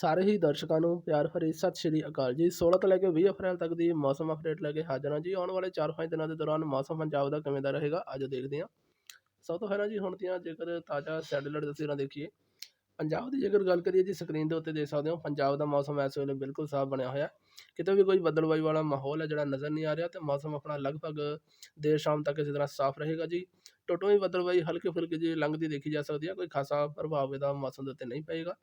ਸਾਰੇ ਹੀ ਦਰਸ਼ਕਾਂ ਨੂੰ ਪਿਆਰ ਭਰੀ ਸਤਿ ਸ਼੍ਰੀ ਅਕਾਲ ਜੀ। 16 ਤੋਂ ਲੈ ਕੇ 20 ਅਪ੍ਰੈਲ ਤੱਕ ਦੀ ਮੌਸਮ ਅਪਡੇਟ ਲੈ ਕੇ ਹਾਜ਼ਰ ਹਾਂ ਜੀ। ਆਉਣ ਵਾਲੇ 4-5 ਦਿਨਾਂ ਦੇ ਦੌਰਾਨ ਮੌਸਮ ਪੰਜਾਬ ਦਾ ਕਿਵੇਂ ਦਾ ਰਹੇਗਾ, ਅੱਜ ਦੇਖਦੇ ਹਾਂ। ਸਭ ਤੋਂ ਪਹਿਲਾਂ ਜੀ ਹੁਣ ਦੀਆਂ ਜੇਕਰ ਤਾਜ਼ਾ ਸੈਟੇਲਾਈਟ ਤਸਵੀਰਾਂ ਦੇਖੀਏ। ਪੰਜਾਬ ਦੀ ਜੇਕਰ ਗੱਲ ਕਰੀਏ ਜੀ ਸਕਰੀਨ ਦੇ ਉੱਤੇ ਦੇਖ ਸਕਦੇ ਹੋ, ਪੰਜਾਬ ਦਾ ਮੌਸਮ ਇਸ ਵੇਲੇ ਬਿਲਕੁਲ ਸਾਫ਼ ਬਣਿਆ ਹੋਇਆ ਕਿਤੇ ਵੀ ਕੋਈ ਬੱਦਲਵਾਈ ਵਾਲਾ ਮਾਹੌਲ ਹੈ ਜਿਹੜਾ ਨਜ਼ਰ ਨਹੀਂ ਆ ਰਿਹਾ ਤੇ ਮੌਸਮ ਆਪਣਾ ਲਗਭਗ ਦੇਰ ਸ਼ਾਮ ਤੱਕ ਇਸੇ ਤਰ੍ਹਾਂ ਸਾਫ਼ ਰਹੇਗਾ ਜੀ। ਟੋਟੋ ਹੀ ਬੱਦਲਵਾਈ ਹਲਕੇ ਫੁਲਕੇ ਜੀ ਲੰਘਦੀ ਦੇਖੀ ਜਾ ਸਕਦੀ ਹੈ ਕੋਈ ਖਾਸਾ ਪ੍ਰਭਾਵ ਇਹਦਾ ਮੌਸਮ ਦੇ ਉੱਤੇ ਨਹੀਂ ਪਏਗਾ।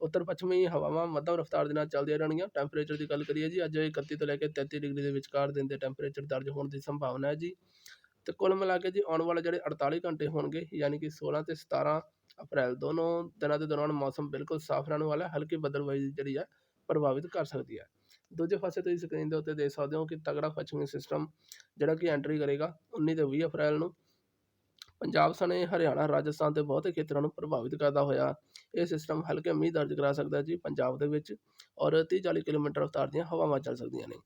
ਉੱਤਰ ਪੱਛਮੀ ਹਵਾਵਾਂ ਮੱਧਮ ਰਫ਼ਤਾਰ ਦੇ ਨਾਲ ਚੱਲਦੀਆਂ ਰਹਿਣਗੀਆਂ। ਟੈਂਪਰੇਚਰ ਦੀ ਗੱਲ ਕਰੀਏ ਜੀ, ਅੱਜ 31 ਤੋਂ ਲੈ ਕੇ 33 ਡਿਗਰੀ ਦੇ ਵਿਚਕਾਰ ਦਿਨ ਦੇ ਟੈਂਪਰੇਚਰ ਦਰਜ ਹੋਣ ਦੀ ਸੰਭਾਵਨਾ ਹੈ ਜੀ। ਤੇ ਕੁੱਲ ਮਿਲਾ ਕੇ ਜੀ ਆਉਣ ਵਾਲੇ ਜਿਹੜੇ 48 ਘੰਟੇ ਹੋਣਗੇ, ਯਾਨੀ ਕਿ 16 ਤੇ 17 ਅਪ੍ਰੈਲ, ਦੋਨੋਂ ਦਿਨਾਂ ਦੇ ਦੌਰਾਨ ਮੌਸਮ ਬਿਲਕੁਲ ਸਾਫ਼ ਰਹਿਣ ਵਾਲਾ ਹੈ, ਹਲਕੀ ਬਦਲਵਾਈ ਜਿਹੜੀ ਹੈ ਪ੍ਰਭਾਵਿਤ ਕਰ ਸਕਦੀ ਹੈ। ਦੂਜੇ ਪਾਸੇ ਤੁਸੀਂ ਸਕਰੀਨ ਦੇ ਉੱਤੇ ਦੇਖ ਸਕਦੇ ਹੋ ਕਿ ਤਗੜਾ ਪੱਛਮੀ ਸਿਸਟਮ ਜਿਹੜਾ ਕਿ ਐਂਟਰੀ ਕਰੇਗਾ 19 ਤੇ 20 ਅਪ੍ਰੈਲ ਨੂੰ। ਪੰਜਾਬ ਸਣੇ ਹਰਿਆਣਾ, ਰਾਜਸਥਾਨ ਦੇ ਬਹੁਤੇ ਖੇਤਰਾਂ ਨੂੰ ਪ੍ਰਭਾਵਿਤ ਕਰਦਾ ਹੋਇਆ ਇਹ ਸਿਸਟਮ ਹਲਕੇ ਮੀਂਹ ਦਰਜ ਕਰਾ ਸਕਦਾ ਜੀ ਪੰਜਾਬ ਦੇ ਵਿੱਚ ਔਰ 30 40 ਕਿਲੋਮੀਟਰ ਰਫ਼ਤਾਰ ਦੀਆਂ ਹਵਾਵਾਂ ਚੱਲ ਸਕਦੀਆਂ ਨੇ।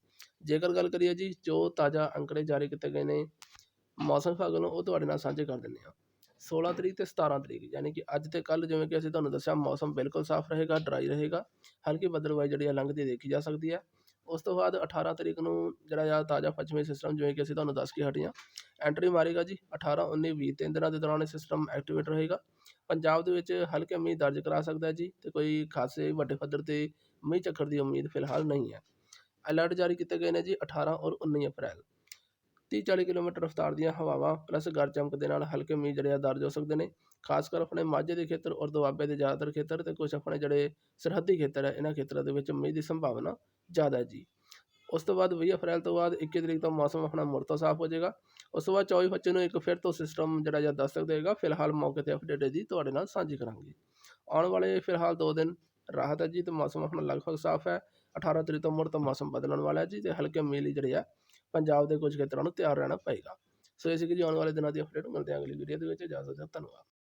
ਜੇਕਰ ਗੱਲ ਕਰੀਏ ਜੀ ਜੋ ਤਾਜ਼ਾ ਅੰਕੜੇ ਜਾਰੀ ਕੀਤੇ ਗਏ ਨੇ ਮੌਸਮ ਵਿਭਾਗ ਨੂੰ ਉਹ ਤੁਹਾਡੇ ਨਾਲ ਸਾਂਝੇ ਕਰ ਦਿੰਦੇ ਹਾਂ। 16 ਤਰੀਕ ਤੇ 17 ਤਰੀਕ ਯਾਨੀ ਕਿ ਅੱਜ ਤੇ ਕੱਲ ਜਿਵੇਂ ਕਿ ਅਸੀਂ ਤੁਹਾਨੂੰ ਦੱਸਿਆ ਮੌਸਮ ਬਿਲਕੁਲ ਸਾਫ਼ ਰਹੇਗਾ ਡਰਾਈ ਰਹੇਗਾ, ਹਲਕੀ ਬੱਦਲਵਾਈ ਜਿਹੜੀ ਆ ਲੰਘਦੀ ਦੇਖੀ ਜਾ ਸਕਦੀ ਹੈ। ਉਸ ਤੋਂ ਬਾਅਦ 18 ਤਰੀਕ ਨੂੰ ਜਿਹੜਾ ਆ ਤਾਜ਼ਾ ਪੱਛਮੀ ਸਿਸਟਮ ਜਿਵੇਂ ਕਿ ਅਸੀਂ ਤੁਹਾਨੂੰ ਦੱਸ ਕੇ ਹਟੇ ਹਾਂ ਐਂਟਰੀ ਮਾਰੇਗਾ ਜੀ 18 19 20 ਤਿੰਨ ਦਿਨਾਂ ਦੇ ਦੌਰਾਨ ਇਹ ਸਿਸਟਮ ਐਕਟੀਵੇਟ ਰਹੇਗਾ। ਪੰਜਾਬ ਦੇ ਵਿੱਚ ਹਲਕੇ ਮੀਂਹ ਦਰਜ ਕਰਾ ਸਕਦਾ ਜੀ ਤੇ ਕੋਈ ਖਾਸੇ ਵੱਡੇ ਪੱਧਰ ਤੇ ਮੀਂਹ ਝੱਖੜ ਦੀ ਉਮੀਦ ਫਿਲਹਾਲ ਨਹੀਂ ਹੈ। ਅਲਰਟ ਜਾਰੀ ਕੀਤੇ ਗਏ ਨੇ ਜੀ 18 ਔਰ 19 ਅਪ੍ਰੈਲ। 30 40 ਕਿਲੋਮੀਟਰ ਰਫ਼ਤਾਰ ਦੀਆਂ ਹਵਾਵਾਂ ਪਲੱਸ ਗਰਜ ਚਮਕ ਦੇ ਨਾਲ ਹਲਕੇ ਮੀਂਹ ਜਿਹੜੇ ਆ ਦਰਜ ਹੋ ਸਕਦੇ ਨੇ। ਖਾਸ ਕਰ ਆਪਣੇ ਮਾਝੇ ਦੇ ਖੇਤਰ ਔਰ ਦੁਆਬੇ ਦੇ ਜ਼ਿਆਦਾਤਰ ਖੇਤਰ ਤੇ ਕੁਝ ਆਪਣੇ ਜਿਹੜੇ ਸਰਹੱਦੀ ਖੇਤਰ ਹੈ, ਇਹਨਾਂ ਖੇਤਰਾਂ ਦੇ ਵਿੱਚ ਮੀਂਹ ਦੀ ਸੰਭਾਵਨਾ ਜ਼ਿਆਦਾ ਜੀ। ਉਸ ਤੋਂ ਬਾਅਦ 20 ਅਪ੍ਰੈਲ ਤੋਂ ਬਾਅਦ 21 ਤਰੀਕ ਤੋਂ ਮੌਸਮ ਆਪਣਾ ਮੁੜ ਤੋਂ ਸਾਫ਼ ਹੋ ਜਾਏਗਾ। ਉਸ ਤੋਂ ਬਾਅਦ 24 25 ਨੂੰ ਇੱਕ ਫਿਰ ਤੋਂ ਸਿਸਟਮ ਜਿਹੜਾ ਜਾਂ ਦਸਤਕ ਦੇਗਾ ਫਿਲਹਾਲ ਮੌਕੇ ਤੇ ਅਪਡੇਟ ਹੈ ਜੀ, ਤੁਹਾਡੇ ਨਾਲ ਸਾਂਝੀ ਕਰਾਂਗੇ। ਆਉਣ ਵਾਲੇ ਫਿਲਹਾਲ 2 ਦਿਨ ਰਾਹਤ ਹੈ ਜੀ ਤੇ ਮੌਸਮ ਆਪਣਾ ਲਗਭਗ ਸਾਫ਼ ਹੈ। 18 ਤਰੀਕ ਤੋਂ ਮੁੜ ਤੋਂ ਮੌਸਮ ਬਦਲਣ ਵਾਲਾ ਹੈ ਜੀ ਤੇ ਹਲਕੇ ਮੀਂਹ ਜਿਹੜੇ ਆ, ਪੰਜਾਬ ਦੇ ਕੁਝ ਖੇਤਰਾਂ ਨੂੰ ਤਿਆਰ ਰਹਿਣਾ ਪਏਗਾ। ਸੋ ਇਹ ਸੀ ਕਿ ਜੀ ਆਉਣ ਵਾਲੇ ਦਿਨਾਂ ਦੀ ਅਪਡੇਟ ਮਿਲਦੇ ਹਾਂ ਅਗਲੀ ਵੀਡੀਓ ਦੇ ਵਿੱਚ। ਇਜਾਜ਼ਤ ਦਿਓ ਧੰਨਵਾਦ।